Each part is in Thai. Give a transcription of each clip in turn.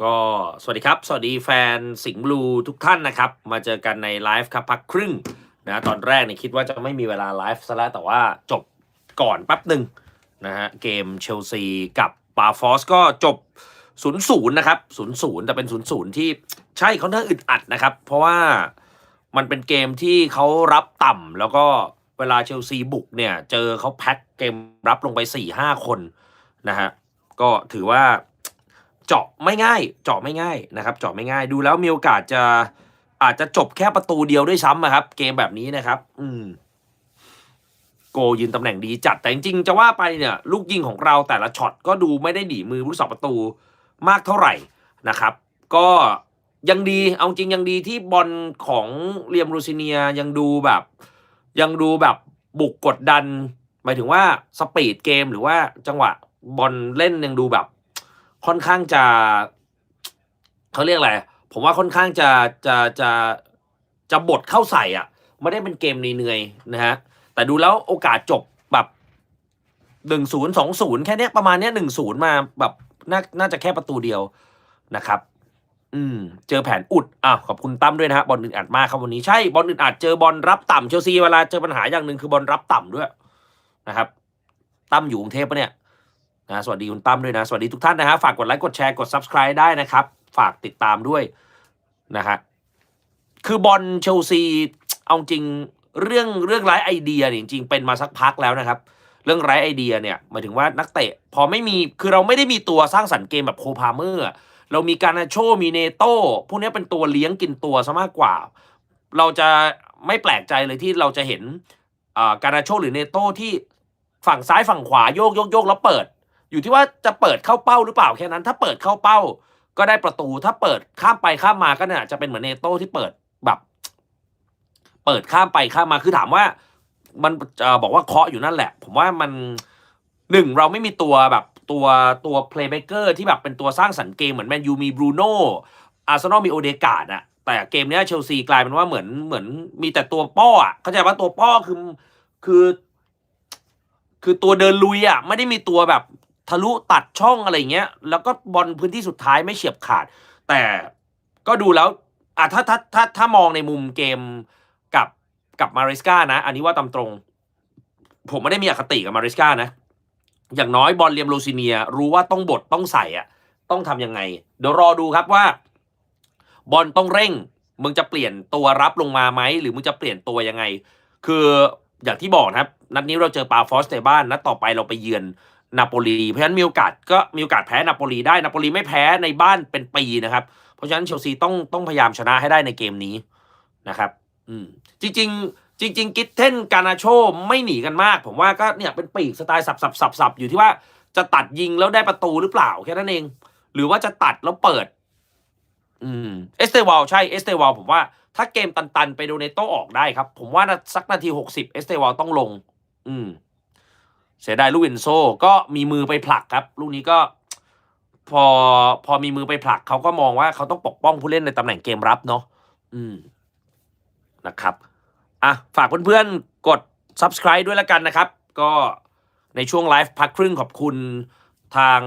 ก็สวัสดีครับ สวัสดีแฟนสิงห์บลูทุกท่านนะครับ มาเจอกันในไลฟ์ครับพักครึ่งนะตอนแรกเนี่ยคิดว่าจะไม่มีเวลาไลฟ์ซะแล้ว แต่ว่าจบก่อนแป๊บหนึ่งนะฮะเกมเชลซีกับปาฟอสก็จบ 0 0 นะครับ 0 0 แต่เป็น 0 0 ที่ใช่เขาน่าอึดอัดนะครับ เพราะว่ามันเป็นเกมที่เขารับต่ำแล้วก็เวลาเชลซีบุกเนี่ย เจอเขาแพ็คเกมรับลงไป 4-5 คนนะฮะก็ถือว่า เจาะไม่ง่าย เจาะไม่ง่ายนะครับ เจาะไม่ง่าย ดูแล้วมีโอกาสจะอาจจะจบแค่ประตูเดียวด้วยซ้ำอะครับ เกมแบบนี้นะครับ อืม โกยืนตำแหน่งดีจัดแต่จริงๆจะว่าไปเนี่ย ลูกยิงของเราแต่ละช็อตก็ดูไม่ได้ดีมือผู้สาประตูมากเท่าไหร่นะครับ ก็ยังดีเอาจริงยังดีที่บอลของเรียมรูซิเนียยังดูแบบ ยังดูแบบบุกกดดัน หมายถึงว่าสปีดเกมหรือว่าจังหวะบอลเล่นยังดูแบบ ค่อนข้างจะเขาเรียกอะไรผมว่าค่อนข้างจะจะจะจะบดเข้าใส่อะ ไม่ได้เป็นเกมเหนื่อยๆนะฮะแต่ดูแล้วโอกาสจบแบบหนึ่งศูนย์สองศูนย์แค่เนี้ยประมาณเนี้ยหนึ่งศูนย์มาแบบน่าน่าจะแค่ประตูเดียวนะครับ อืม เจอแผนอุดอ้าวขอบคุณตั้มด้วยนะฮะบอลอึดอัดมากครับวันนี้ใช่บอลอึดอัดเจอบอลรับต่ำเชลซีเวลาเจอปัญหาอย่างหนึ่งคือบอลรับต่ำด้วยนะครับตั้มอยู่กรุงเทพปะเนี่ย นะสวัสดีคุณตั้มด้วยนะ สวัสดีทุกท่านนะฮะฝากกดไลค์กดแชร์กด subscribe ได้นะครับ ฝากติดตามด้วยนะฮะคือบอลเชลซีเอาจริงเรื่องเรื่องไร้ไอเดียเนี่ยจริงๆเป็นมาสักพักแล้วนะครับ เรื่องไร้ไอเดียเนี่ยหมายถึงว่านักเตะ พอไม่มีคือเราไม่ได้มีตัวสร้างสรรค์เกมแบบโคพาเมอร์เรามีการนาโชมีเนโต้พวกนี้เป็นตัวเลี้ยงกินตัวซะมากกว่า เราจะไม่แปลกใจเลยที่เราจะเห็นการนาโชหรือเนโต้ที่ฝั่งซ้ายฝั่งขวาโยกโยกโยกแล้วเปิด อยู่ที่ว่าจะเปิดเข้าเป้าหรือเปล่าแค่นั้น ถ้าเปิดเข้าเป้า ก็ได้ประตู ถ้าเปิดข้ามไปข้ามมาก็เนี่ยจะเป็นเหมือนเนโต้ที่เปิดแบบ เปิดข้ามไปข้ามมาคือถามว่า มันอบอกว่าเคาะอยู่นั่นแหละ ผมว่ามันหนึ่งเราไม่มีตัวแบบตัวตัวเพลย์เ a เกอร์ที่แบบเป็นตัวสร้างสรรค์เกมเหมือนแมนยูมีบรูโน่อาร์เซนอลมีโอเดกาดอะแต่เกมเนี้ยเชลซีกลายเป็นว่าเหมือนเหมือนมีแต่ตัวป้ออะเข้าใจว่าตัวป้อคือคือ คือตัวเดินลุยอะไม่ได้มีตัวแบบ ทะลุตัดช่องอะไรเงี้ย แล้วก็บอลพื้นที่สุดท้ายไม่เฉียบขาด แต่ก็ดูแล้วอะถ้าถ้าถ้าถ้ามองในมุมเกมกับกับมาริสกานะ อันนี้ว่าตามตรง ผมไม่ได้มีอคติกับมาริสกานะ อย่างน้อยบอลเลียมโลซิเนีย รู้ว่าต้องบดต้องใส่อะต้องทำยังไง เดี๋ยวรอดูครับว่า บอลต้องเร่ง มึงจะเปลี่ยนตัวรับลงมาไหม หรือมึงจะเปลี่ยนตัวยังไง คืออย่างที่บอกนะครับ นัดนี้เราเจอปาฟอสในบ้าน นัดต่อไปเราไปเยือน นาโปลีเพราะฉะนั้นมีโอกาสก็มีโอกาสแพ้นาโปลีได้นาโปลีไม่แพ้ในบ้านเป็นปีนะครับ เพราะฉะนั้นเชลซีต้องต้องพยายามชนะให้ได้ในเกมนี้นะครับ อืมจริงๆ จริง ๆ กิทเทนกานาโชไม่หนีกันมาก ผมว่าก็เนี่ยเป็นปีกสไตล์สับสับสับสับอยู่ที่ว่าจะตัดยิงแล้วได้ประตูหรือเปล่าแค่นั้นเอง หรือว่าจะตัดแล้วเปิด อืมเอสเตวาลใช่เอสเตวาลผมว่าถ้าเกมตันๆ ไปโดเนโตออกได้ครับ ผมว่านะสักนาทีหกสิบเอสเตวาลต้องลง อืม เสียดายลูกวินโซก็มีมือไปผลักครับ ลูกนี้ก็พอพอมีมือไปผลักเขาก็มองว่าเขาต้องปกป้องผู้เล่นในตำแหน่งเกมรับเนาะอืมนะครับอะฝากเพื่อนๆกด subscribe ด้วยแล้วกันนะครับ ก็ในช่วงไลฟ์พักครึ่งขอบคุณทาง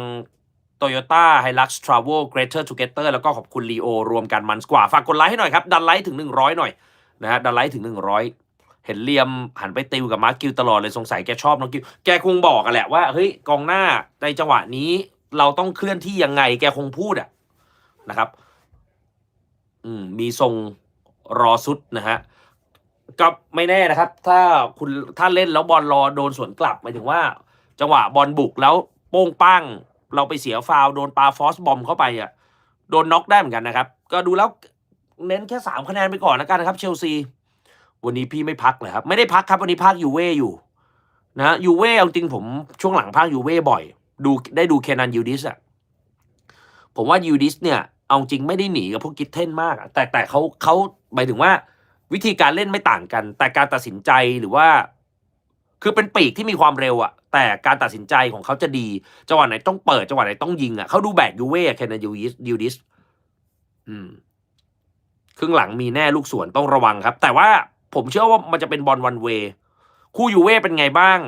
Toyota Hilux Travel Greater Together แล้วก็ขอบคุณ Leo รวมกันมันกว่า ฝากกดไลค์ให้หน่อยครับ ดันไลค์ถึง 100 หน่อยนะฮะดันไลค์ถึง 100 เห็นเลียมหันไปติวกับมาร์คกิวตลอดเลยสงสัยแกชอบน้องกิว แกคงบอกกันแหละว่าเฮ้ยกองหน้าในจังหวะนี้ เราต้องเคลื่อนที่ยังไง แกคงพูดอะนะครับ อืมมีทรงรอสุดนะฮะก็ไม่แน่นะครับ ถ้าคุณถ้าเล่นแล้วบอลรอโดนสวนกลับหมายถึงว่า จังหวะบอลบุกแล้วโป้งป้ง เราไปเสียฟาวโดนปาฟอสบอมเข้าไปอะโดนน็อกได้เหมือนกันนะครับ ก็ดูแล้วเน้นแค่สามคะแนนไปก่อนแล้วกันนะครับ เชลซี วันนี้พี่ไม่พักเลยครับ ไม่ได้พักครับวันนี้พักยูเว่อยู่ นะยูเว่เอาจริงผมช่วงหลังพักยูเว่บ่อย ดูได้ดูเคนันยูดิสอะผมว่ายูดิสเนี่ยเอาจริงไม่ได้หนีกับพวกกิทเทนมาก แต่แต่เขาเขาหมายถึงว่าวิธีการเล่นไม่ต่างกัน แต่การตัดสินใจหรือว่า คือเป็นปีกที่มีความเร็วอะแต่การตัดสินใจของเขาจะดีจังหวะไหนต้องเปิดจังหวะไหนต้องยิงอะเขาดูแบกยูเว่แคนันยูดิสยูดิสอืมครึ่งหลังมีแน่ลูกสวนต้องระวังครับ แต่ว่า ผมเชื่อว่ามันจะเป็นบอลวันเวคู่ยูเว่เป็นไงบ้าง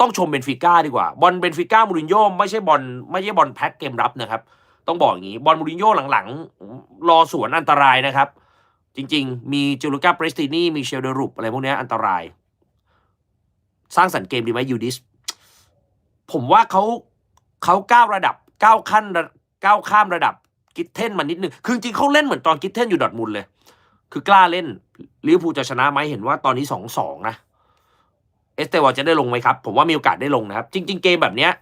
ต้องชมเบนฟิก้าดีกว่า บอลเบนฟิก้ามูรินโญ่ไม่ใช่บอลไม่ใช่บอลแพ็คเกมรับนะครับ ต้องบอกอย่างนี้ บอลมูรินโญ่หลังๆ รอสวนอันตรายนะครับ จริง ๆ มีจูลูก้าเปรสตินีมีเชลเดรุปอะไรพวกเนี้ยอันตราย สร้างสรรค์เกมดีไหมยูดิสผมว่าเขาเขาก้าวระดับก้าวขั้นก้าวข้ามระดับกิทเทนมานิดนึง คือจริงเขาเล่นเหมือนตอนกิทเทนอยู่ดอทมุนเลย คือกล้าเล่นลิเวอร์พูลจะชนะไหมเห็นว่าตอนนี้สองสองนะเอสเตวอลจะได้ลงไหมครับ ผมว่ามีโอกาสได้ลงนะครับ จริง ๆ เกมแบบเนี้ย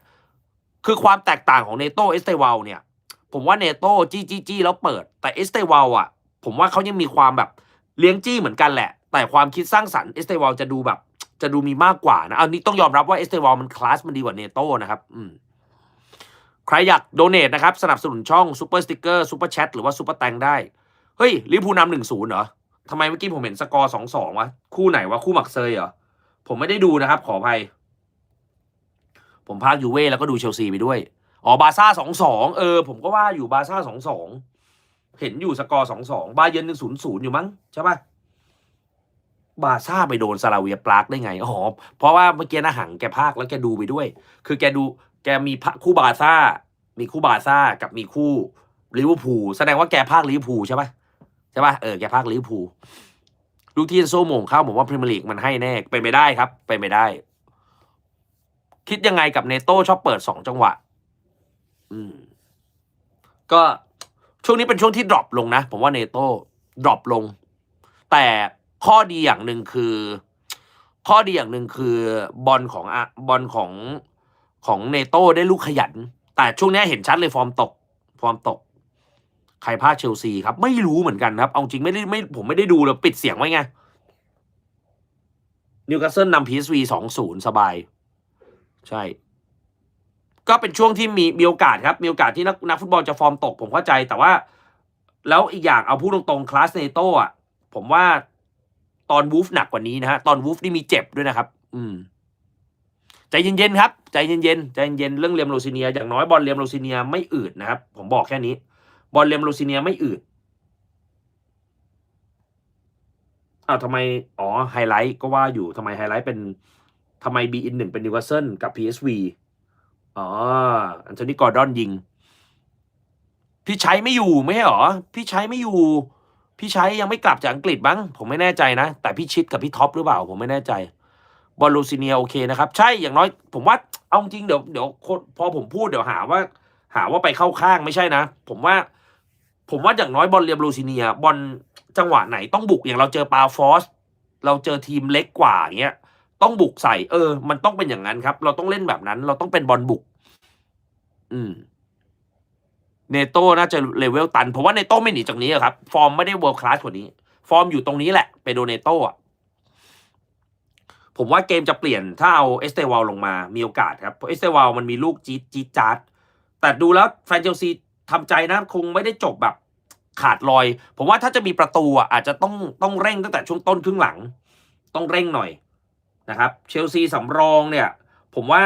คือความแตกต่างของเนโตเอสเตวอลเนี่ย ผมว่าเนโตจี้จี้จี้แล้วเปิด แต่เอสเตวอลอะ ผมว่าเขายังมีความแบบเลี้ยงจี้เหมือนกันแหละ แต่ความคิดสร้างสรรค์เอสเตวอลจะดูแบบ จะดูมีมากกว่านะเอานี้ต้องยอมรับว่าเอสเตวอลมันคลาสมันดีกว่าเนโตนะครับ อืมใครอยากโดเน a นะครับ สนับสนุนช่องซูเปอร์สติกเกอร์ซูเปอร์แชทหรือว่าซูเปอร์แตงได้ เฮ้ยลิพูนำหนึ่งศูนย์เหรอทำไมเมื่อกี้ผมเห็นสกอร์สองสองวะ คู่ไหนวะ คู่หมักเซยเหรอ ผมไม่ได้ดูนะครับ ขออภัย ผมพากยูเว่แล้วก็ดูเชลซีไปด้วย อ๋อ บาซ่าสองสองเออ ผมก็ว่าอยู่บาซ่าสองสองเห็นอยู่สกอร์สองสองบาเยร์นหนึ่งศูนย์ศูนย์อยู่มั้งใช่ปะบาซ่าไปโดนซาลาเวียปรากได้ไงอ๋อเพราะว่าเมื่อกี้นะหังแกพากแล้วแกดูไปด้วย คือแกดูแกมีคู่บาซ่า มีคู่บาซ่ากับมีคู่ลิเวอร์พูลแสดงว่าแกพากลิเวอร์พูลใช่ปะ ใช่ปะเออแกพากลิเวอร์พูลลูกที่โซโมงเข้าผมว่าพรีเมียร์ลีกมันให้แน่เป็นไปได้ครับเป็นไปได้ คิดยังไงกับเนโต้ชอบเปิดสองจังหวะ อืม ก็ช่วงนี้เป็นช่วงที่ดรอปลงนะ ผมว่าเนโต้ดรอปลง แต่ข้อดีอย่างหนึ่งคือ ข้อดีอย่างหนึ่งคือบอลของอะบอลของของเนโต้ได้ลูกขยัน แต่ช่วงนี้เห็นชัดเลยฟอร์มตก ฟอร์มตก ใครพลาดเชลซีครับไม่รู้เหมือนกันครับ เอาจริงไม่ได้ไม่ผมไม่ได้ดูเลยปิดเสียงไว้ไงนิวคาสเซิลนำพีเอสวีสองศูนย์สบาย ใช่ ก็เป็นช่วงที่มีมีโอกาสครับ มีโอกาสที่นักนักฟุตบอลจะฟอร์มตก ผมเข้าใจแต่ว่า แล้วอีกอย่างเอาพูดตรงๆคลาสเนโต้อะผมว่าตอนวูฟหนักกว่านี้นะฮะ ตอนวูฟนี่มีเจ็บด้วยนะครับ อืมใจเย็นๆครับ ใจเย็นๆใจเย็นๆเรื่องเรียมโรซิเนีย อย่างน้อยบอลเรียมโรซิเนียไม่อืดนะครับ ผมบอกแค่นี้ บอลเรียมโรซิเนียไม่อืดอ้าวทำไม อ๋อ ไฮไลท์ก็ว่าอยู่ทำไมไฮไลท์เป็นทำไมบีอินหนึ่งเป็นนิวคาสเซิลกับ PSV อ๋อ อันโทนีกอร์ดอนยิง พี่ใช้ไม่อยู่ไม่ใช่หรอ พี่ใช้ไม่อยู่ พี่ใช้ยังไม่กลับจากอังกฤษบ้าง ผมไม่แน่ใจนะ แต่พี่ชิดกับพี่ท็อปหรือเปล่า ผมไม่แน่ใจ บอลลูซิเนียโอเคนะครับ ใช่อย่างน้อย ผมว่า เอาจริงเดี๋ยวเดี๋ยวพอผมพูดเดี๋ยวหาว่า หาว่าไปเข้าข้างไม่ใช่นะ ผมว่า ผมว่าอย่างน้อยบอลเรียมลูซิเนียบอลจังหวะไหนต้องบุกอย่างเราเจอปาฟอสเราเจอทีมเล็กกว่าเงี้ย ต้องบุกใส่เออ มันต้องเป็นอย่างนั้นครับ เราต้องเล่นแบบนั้น เราต้องเป็นบอลบุก อืมเนโต้น่าจะเลเวลตันผมว่าเนโต้ไม่หนีจากนี้ครับ ฟอร์มไม่ได้เวิร์คลาสกว่านี้ ฟอร์มอยู่ตรงนี้แหละไปโดเนโต้อะผมว่าเกมจะเปลี่ยนถ้าเอาเอสเตวาลลงมามีโอกาสครับเพราะเอสเตวาลมันมีลูกจี๊ดจี๊ดจ๊าดแต่ดูแล้วแฟนเชลซี ทำใจนะคงไม่ได้จบแบบขาดลอย ผมว่าถ้าจะมีประตูอะอาจจะต้องต้องเร่งตั้งแต่ช่วงต้นครึ่งหลัง ต้องเร่งหน่อยนะครับ เชลซีสำรองเนี่ย ผมว่า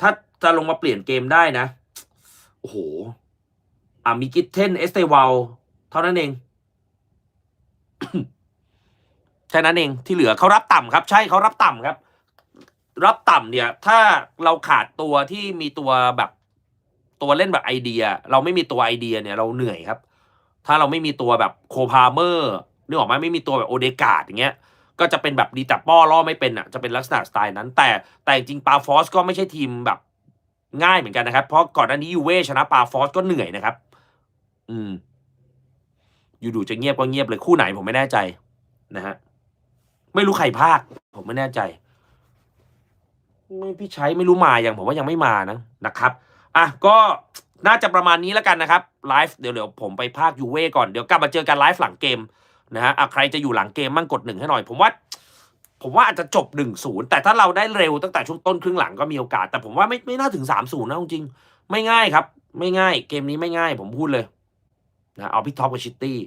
ถ้าจะลงมาเปลี่ยนเกมได้นะ โอ้โหอะมีกิทเทนเอสเตวาลเท่านั้นเองแค่นั้นเองที่เหลือเขารับต่ำครับ ใช่เขารับต่ำครับ รับต่ำเนี่ย ถ้าเราขาดตัวที่มีตัวแบบ ตัวเล่นแบบไอเดีย เราไม่มีตัวไอเดียเนี่ยเราเหนื่อยครับ ถ้าเราไม่มีตัวแบบโคพาเมอร์นึกออกไหมไม่มีตัวแบบโอเดกาดอย่างเงี้ยก็จะเป็นแบบดีแต่ป้อล่อไม่เป็นอะจะเป็นลักษณะสไตล์นั้น แต่แต่จริงปาฟอสก็ไม่ใช่ทีมแบบง่ายเหมือนกันนะครับ เพราะก่อนหน้านี้ยูเว่ชนะปาฟอสก็เหนื่อยนะครับ อืมอยู่ดูจะเงียบก็เงียบเลยคู่ไหนผมไม่แน่ใจนะฮะไม่รู้ใครภาค ผมไม่แน่ใจ ไม่พี่ใช้ไม่รู้มาอย่างผมว่ายังไม่มานะนะครับ อะก็น่าจะประมาณนี้แล้วกันนะครับไลฟ์เดี๋ยวเดี๋ยวผมไปภาคยูเว่ก่อนเดี๋ยวกลับมาเจอกันไลฟ์หลังเกมนะฮะอะใครจะอยู่หลังเกมมั่งกดหนึ่งให้หน่อย ผมว่าผมว่าอาจจะจบหนึ่งศูนย์แต่ถ้าเราได้เร็วตั้งแต่ช่วงต้นครึ่งหลังก็มีโอกาส แต่ผมว่าไม่ไม่น่าถึงสามศูนย์นะจริงไม่ง่ายครับ ไม่ง่าย เกมนี้ไม่ง่ายผมพูดเลยนะเอาพี่ท็อปกับชิตตี้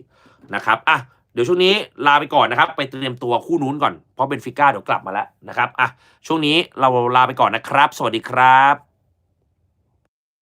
นะครับอะเดี๋ยวช่วงนี้ลาไปก่อนนะครับ ไปเตรียมตัวคู่นู้นก่อนเพราะเป็นฟิก้าเดี๋ยวกลับมาแล้วนะครับอะช่วงนี้เราลาไปก่อนนะครับ สวัสดีครับ